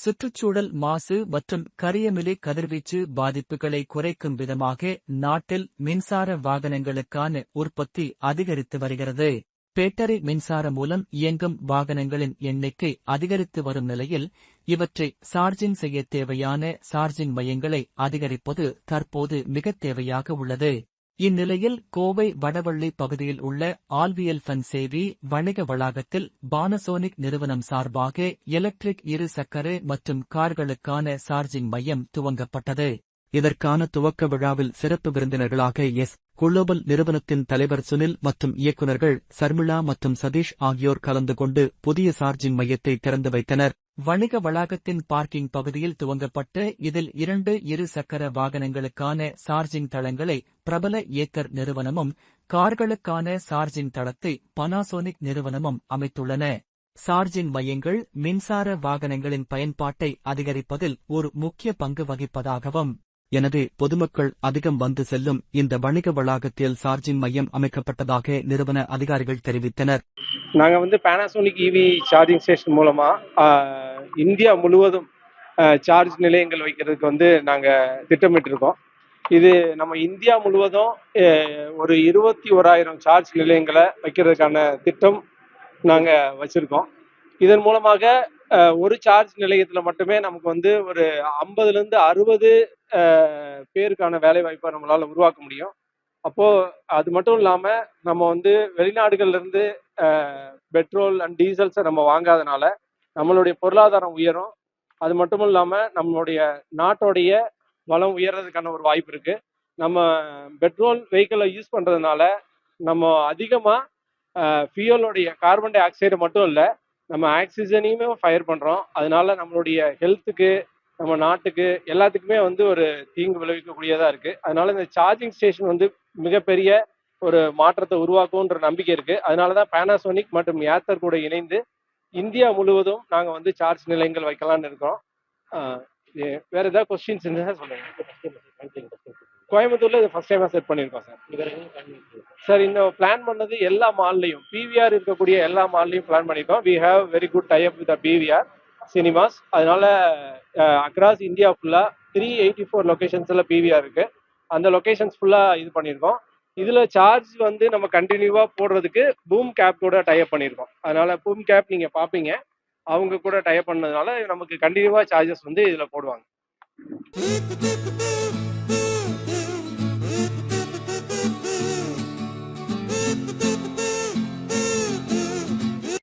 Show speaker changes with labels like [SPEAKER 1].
[SPEAKER 1] சுற்றுச்சூழல் மாசு மற்றும் கரியமிலி கதிர்வீச்சு பாதிப்புகளை குறைக்கும் விதமாக நாட்டில் மின்சார வாகனங்களுக்கான உற்பத்தி அதிகரித்து வருகிறது. பேட்டரி மின்சாரம் மூலம் இயங்கும் வாகனங்களின் எண்ணிக்கை அதிகரித்து வரும் நிலையில் இவற்றை சார்ஜிங் செய்ய தேவையான சார்ஜிங் மையங்களை அதிகரிப்பது தற்போது மிகத் தேவையாக உள்ளது. இந்நிலையில் கோவை வடவள்ளி பகுதியில் உள்ள ஆல்வியல் ஃபன் சேவி வணிக வளாகத்தில் பானசோனிக் நிறுவனம் சார்பாக எலக்ட்ரிக் இரு சக்கர மற்றும் கார்களுக்கான சார்ஜிங் மையம் துவங்கப்பட்டது. இதற்கான துவக்க விழாவில் சிறப்பு விருந்தினர்களாக எஸ். குளோபல் நிறுவனத்தின் தலைவர் சுனில் மற்றும் இயக்குநர்கள் சர்மிளா மற்றும் சதீஷ் ஆகியோர் கலந்து கொண்டு புதிய சார்ஜிங் மையத்தை திறந்து வைத்தனர். வணிக வளாகத்தின் பார்க்கிங் பகுதியில் துவங்கப்பட்ட இதில் இரண்டு இரு சக்கர வாகனங்களுக்கான சார்ஜிங் தளங்களை பிரபல ஏக்கர் நிறுவனமும் கார்களுக்கான சார்ஜிங் தளத்தை பனாசோனிக் நிறுவனமும் அமைத்துள்ளன. சார்ஜிங் மையங்கள் மின்சார வாகனங்களின் பயன்பாட்டை அதிகரிப்பதில் ஒரு முக்கிய பங்கு வகிப்பதாகவும் எனவே பொதுமக்கள் அதிகம் வந்து செல்லும் இந்த வணிக வளாகத்தில் சார்ஜிங் மையம் அமைக்கப்பட்டதாக நிறுவன அதிகாரிகள் தெரிவித்தனர்.
[SPEAKER 2] நாங்க வந்து பேனாசோனிக் இவி சார்ஜிங் ஸ்டேஷன் மூலமா இந்தியா முழுவதும் சார்ஜ் நிலையங்கள் வைக்கிறதுக்கு வந்து நாங்க திட்டமிட்டு இருக்கோம் இது நம்ம இந்தியா முழுவதும் ஒரு இருபத்தி ஓராயிரம் சார்ஜ் நிலையங்களை வைக்கிறதுக்கான திட்டம் நாங்க வச்சிருக்கோம். இதன் மூலமாக ஒரு சார்ஜ் நிலையத்தில் மட்டுமே நமக்கு வந்து ஒரு ஐம்பதுலேருந்து அறுபது பேருக்கான வேலை வாய்ப்பை நம்மளால் உருவாக்க முடியும். அப்போது அது மட்டும் இல்லாமல் நம்ம வந்து வெளிநாடுகள்லேருந்து பெட்ரோல் அண்ட் டீசல்ஸை நம்ம வாங்காதனால நம்மளுடைய பொருளாதாரம் உயரும். அது மட்டும் இல்லாமல் நம்மளுடைய நாட்டோடைய வளம் உயர்றதுக்கான ஒரு வாய்ப்பு இருக்கு. நம்ம பெட்ரோல் வெஹிக்கிளை யூஸ் பண்ணுறதுனால நம்ம அதிகமாக ஃபியூலோடைய கார்பன் டை ஆக்சைடு மட்டும் இல்லை நம்ம ஆக்சிஜனையுமே ஃபயர் பண்ணுறோம் அதனால நம்மளுடைய ஹெல்த்துக்கு நம்ம நாட்டுக்கு எல்லாத்துக்குமே வந்து ஒரு தீங்கு விளைவிக்கக்கூடியதா இருக்கு. அதனால இந்த சார்ஜிங் ஸ்டேஷன் வந்து மிகப்பெரிய ஒரு மாற்றத்தை உருவாக்கும்ன்ற நம்பிக்கை இருக்கு. அதனால தான் பேனாசோனிக் மற்றும் ஏத்தர் கூட இணைந்து இந்தியா முழுவதும் நாங்க வந்து சார்ஜ் நிலையங்கள் வைக்கலாம்னு இருக்கோம். வேற ஏதாவது கொஸ்டின்ஸ் இருந்தா சொல்லுங்க? கோயம்புத்தூர்ல இது ஃபர்ஸ்ட் டைமா செட் பண்ணியிருக்கோம் சார். சார் இந்த பிளான் பண்ணது எல்லா மால்லையும் பிவிஆர் இருக்கக்கூடிய எல்லா மால்லையும் பிளான் பண்ணியிருக்கோம். We have very good tie up with PVR cinemas. அதனால அக்ராஸ் இந்தியா ஃபுல்லாக த்ரீ எயிட்டி ஃபோர் லொக்கேஷன்ஸில் பிவிஆர் இருக்கு. அந்த லொக்கேஷன்ஸ் ஃபுல்லாக இது பண்ணியிருக்கோம் இதில் சார்ஜ் வந்து நம்ம கண்டினியூவாக போடுறதுக்கு பூம் கேப் கூட டைப் பண்ணியிருக்கோம் அதனால பூம் கேப் நீங்கள் பார்ப்பீங்க அவங்க கூட டைப் பண்ணதுனால நமக்கு கண்டினியூவாக சார்ஜஸ் வந்து இதில் போடுவாங்க.